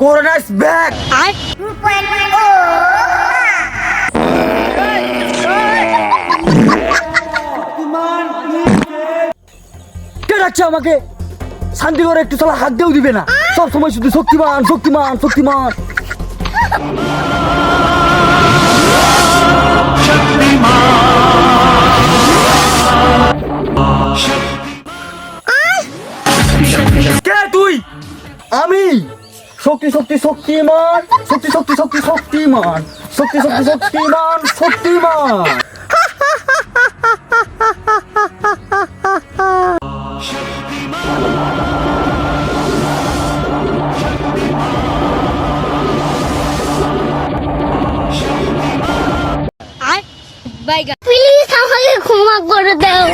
Corona back কে ডাকছে আমাকে? শান্তি করে একটু সালা হাত দিয়েও দিবে না। সব সময় শুধু শক্তিমান শক্তিমান শক্তিমান। কে তুই? আমি। শক্তি শক্তি শক্তিমান। শক্তি শক্তি শক্তি শক্তিমান। শক্তি শক্তি শক্তিমান শক্তিমান। প্লিজ আমাকে ক্ষমা করে দাও।